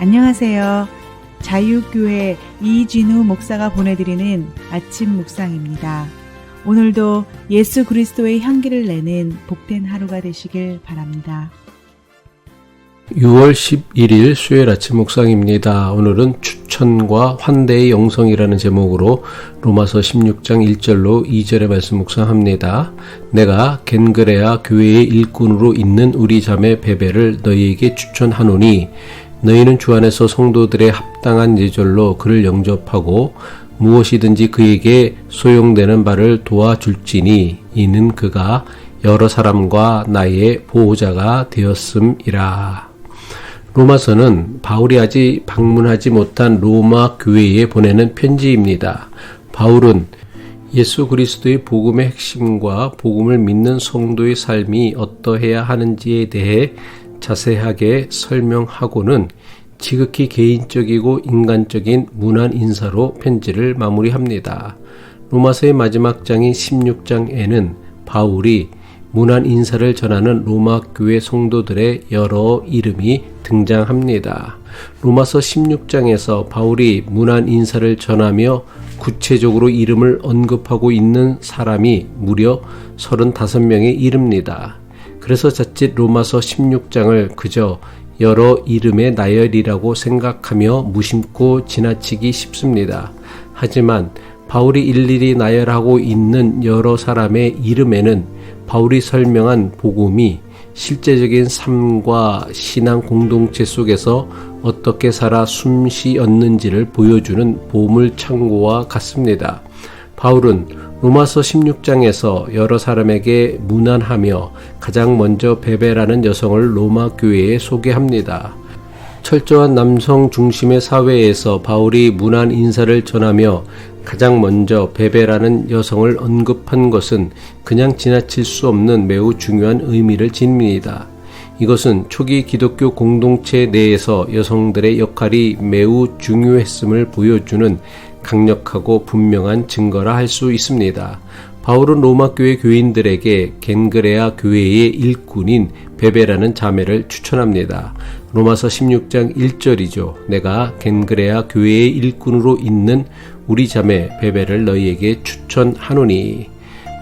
안녕하세요. 자유교회 이진우 목사가 보내드리는 아침 묵상입니다. 오늘도 예수 그리스도의 향기를 내는 복된 하루가 되시길 바랍니다. 6월 11일 수요일 아침 묵상입니다. 오늘은 추천과 환대의 영성이라는 제목으로 로마서 16장 1절로 2절의 말씀 묵상합니다. 내가 겐그레아 교회의 일꾼으로 있는 우리 자매 베베를 너희에게 추천하노니 너희는 주 안에서 성도들의 합당한 예절로 그를 영접하고 무엇이든지 그에게 소용되는 바를 도와줄지니 이는 그가 여러 사람과 나의 보호자가 되었음이라. 로마서는 바울이 아직 방문하지 못한 로마 교회에 보내는 편지입니다. 바울은 예수 그리스도의 복음의 핵심과 복음을 믿는 성도의 삶이 어떠해야 하는지에 대해 자세하게 설명하고는 지극히 개인적이고 인간적인 문안 인사로 편지를 마무리합니다. 로마서의 마지막 장인 16장에는 바울이 문안 인사를 전하는 로마 교회 성도들의 여러 이름이 등장합니다. 로마서 16장에서 바울이 문안 인사를 전하며 구체적으로 이름을 언급하고 있는 사람이 무려 35명에 이릅니다. 그래서 자칫 로마서 16장을 그저 여러 이름의 나열이라고 생각하며 무심코 지나치기 쉽습니다. 하지만 바울이 일일이 나열하고 있는 여러 사람의 이름에는 바울이 설명한 복음이 실제적인 삶과 신앙 공동체 속에서 어떻게 살아 숨쉬었는지를 보여주는 보물 창고와 같습니다. 바울은 로마서 16장에서 여러 사람에게 문안하며 가장 먼저 베베라는 여성을 로마 교회에 소개합니다. 철저한 남성 중심의 사회에서 바울이 문안 인사를 전하며 가장 먼저 베베라는 여성을 언급한 것은 그냥 지나칠 수 없는 매우 중요한 의미를 지닙니다. 이것은 초기 기독교 공동체 내에서 여성들의 역할이 매우 중요했음을 보여주는 강력하고 분명한 증거라 할 수 있습니다. 바울은 로마 교회 교인들에게 겐그레아 교회의 일꾼인 베베라는 자매를 추천합니다. 로마서 16장 1절이죠. 내가 겐그레아 교회의 일꾼으로 있는 우리 자매 베베를 너희에게 추천하노니.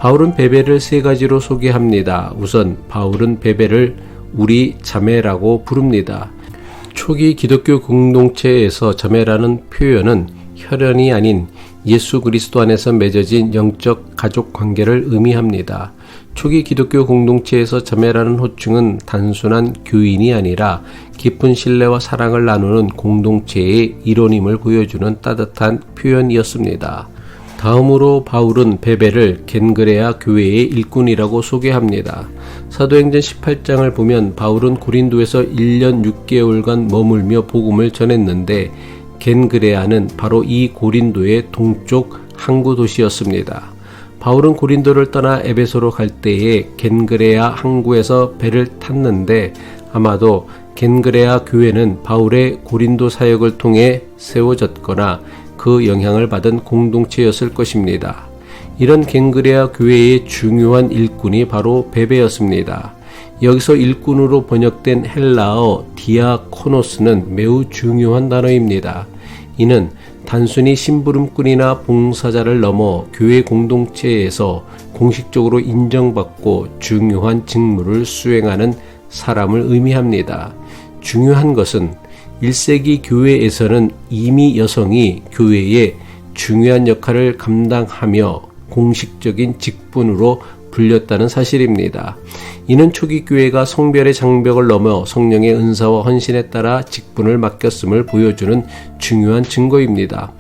바울은 베베를 세 가지로 소개합니다. 우선 바울은 베베를 우리 자매라고 부릅니다. 초기 기독교 공동체에서 자매라는 표현은 혈연이 아닌 예수 그리스도 안에서 맺어진 영적 가족 관계를 의미합니다. 초기 기독교 공동체에서 자매라는 호칭은 단순한 교인이 아니라 깊은 신뢰와 사랑을 나누는 공동체의 일원임을 보여주는 따뜻한 표현이었습니다. 다음으로 바울은 베베를 겐그레아 교회의 일꾼이라고 소개합니다. 사도행전 18장을 보면 바울은 고린도에서 1년 6개월간 머물며 복음을 전했는데 겐그레아는 바로 이 고린도의 동쪽 항구 도시였습니다. 바울은 고린도를 떠나 에베소로 갈 때에 겐그레아 항구에서 배를 탔는데 아마도 겐그레아 교회는 바울의 고린도 사역을 통해 세워졌거나 그 영향을 받은 공동체였을 것입니다. 이런 겐그레아 교회의 중요한 일꾼이 바로 베베였습니다. 여기서 일꾼으로 번역된 헬라어 디아코노스는 매우 중요한 단어입니다. 이는 단순히 심부름꾼이나 봉사자를 넘어 교회 공동체에서 공식적으로 인정받고 중요한 직무를 수행하는 사람을 의미합니다. 중요한 것은 1세기 교회에서는 이미 여성이 교회에 중요한 역할을 감당하며 공식적인 직분으로 불렸다는 사실입니다. 이는 초기 교회가 성별의 장벽을 넘어 성령의 은사와 헌신에 따라 직분을 맡겼음을 보여주는 중요한 증거입니다.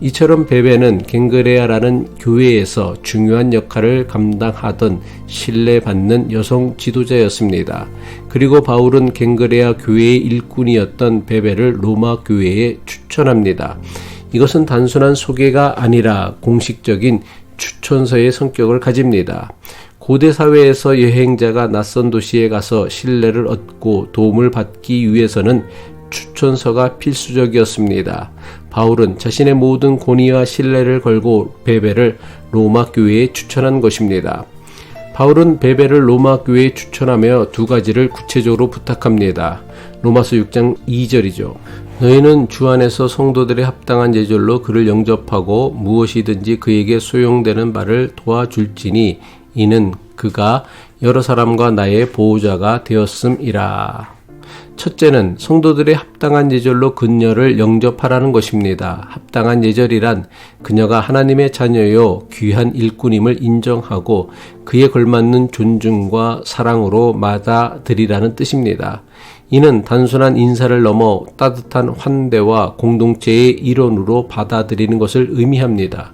이처럼 베베는 갱그레아라는 교회에서 중요한 역할을 감당하던 신뢰받는 여성 지도자였습니다. 그리고 바울은 갱그레아 교회의 일꾼이었던 베베를 로마 교회에 추천합니다. 이것은 단순한 소개가 아니라 공식적인 추천서의 성격을 가집니다. 고대 사회에서 여행자가 낯선 도시에 가서 신뢰를 얻고 도움을 받기 위해서는 추천서가 필수적이었습니다. 바울은 자신의 모든 권위와 신뢰를 걸고 베베를 로마 교회에 추천한 것입니다. 바울은 베베를 로마 교회에 추천하며 두 가지를 구체적으로 부탁합니다. 로마서 6장 2절이죠. 너희는 주 안에서 성도들의 합당한 예절로 그를 영접하고 무엇이든지 그에게 소용되는 바를 도와줄지니 이는 그가 여러 사람과 나의 보호자가 되었음이라. 첫째는 성도들의 합당한 예절로 그녀를 영접하라는 것입니다. 합당한 예절이란 그녀가 하나님의 자녀요 귀한 일꾼임을 인정하고 그에 걸맞는 존중과 사랑으로 맞아들이라는 뜻입니다. 이는 단순한 인사를 넘어 따뜻한 환대와 공동체의 일원으로 받아들이는 것을 의미합니다.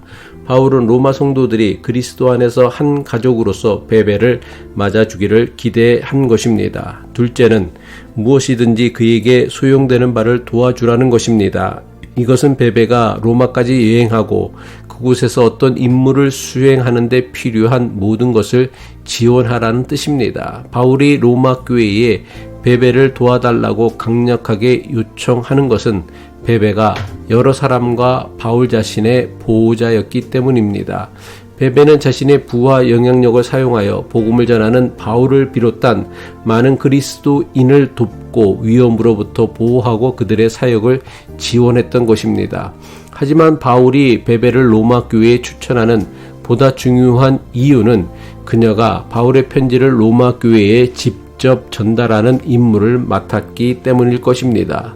바울은 로마 성도들이 그리스도 안에서 한 가족으로서 베베를 맞아 주기를 기대한 것입니다. 둘째는 무엇이든지 그에게 소용되는 바를 도와주라는 것입니다. 이것은 베베가 로마까지 여행하고 그곳에서 어떤 임무를 수행하는데 필요한 모든 것을 지원하라는 뜻입니다. 바울이 로마 교회에 베베를 도와달라고 강력하게 요청하는 것은 베베가 여러 사람과 바울 자신의 보호자였기 때문입니다. 베베는 자신의 부와 영향력을 사용하여 복음을 전하는 바울을 비롯한 많은 그리스도인을 돕고 위험으로부터 보호하고 그들의 사역을 지원했던 것입니다. 하지만 바울이 베베를 로마 교회에 추천하는 보다 중요한 이유는 그녀가 바울의 편지를 로마 교회에 직접 전달하는 임무를 맡았기 때문일 것입니다.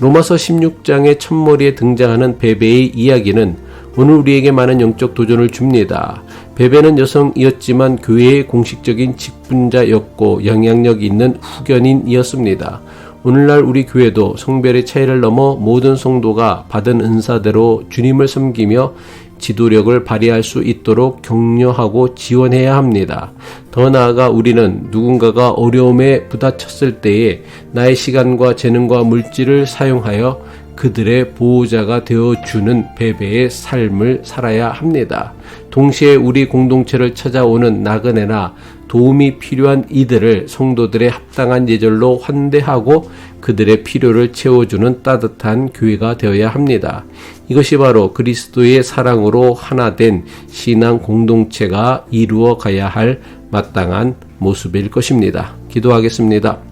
로마서 16장의 첫머리에 등장하는 베베의 이야기는 오늘 우리에게 많은 영적 도전을 줍니다. 베베는 여성이었지만 교회의 공식적인 직분자였고 영향력 있는 후견인이었습니다. 오늘날 우리 교회도 성별의 차이를 넘어 모든 성도가 받은 은사대로 주님을 섬기며 지도력을 발휘할 수 있도록 격려하고 지원해야 합니다. 더 나아가 우리는 누군가가 어려움에 부딪혔을 때에 나의 시간과 재능과 물질을 사용하여 그들의 보호자가 되어주는 베베의 삶을 살아야 합니다. 동시에 우리 공동체를 찾아오는 나그네나 도움이 필요한 이들을 성도들의 합당한 예절로 환대하고 그들의 필요를 채워주는 따뜻한 교회가 되어야 합니다. 이것이 바로 그리스도의 사랑으로 하나 된 신앙 공동체가 이루어 가야 할 마땅한 모습일 것입니다. 기도하겠습니다.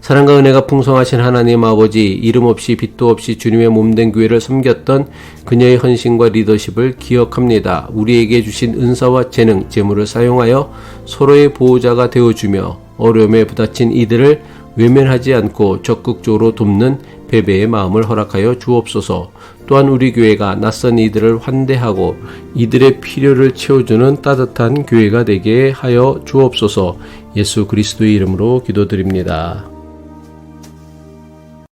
사랑과 은혜가 풍성하신 하나님 아버지 이름 없이 빛도 없이 주님의 몸된 교회를 섬겼던 그녀의 헌신과 리더십을 기억합니다. 우리에게 주신 은사와 재능, 재물을 사용하여 서로의 보호자가 되어주며 어려움에 부딪힌 이들을 외면하지 않고 적극적으로 돕는 베베의 마음을 허락하여 주옵소서. 또한 우리 교회가 낯선 이들을 환대하고 이들의 필요를 채워주는 따뜻한 교회가 되게 하여 주옵소서. 예수 그리스도의 이름으로 기도드립니다.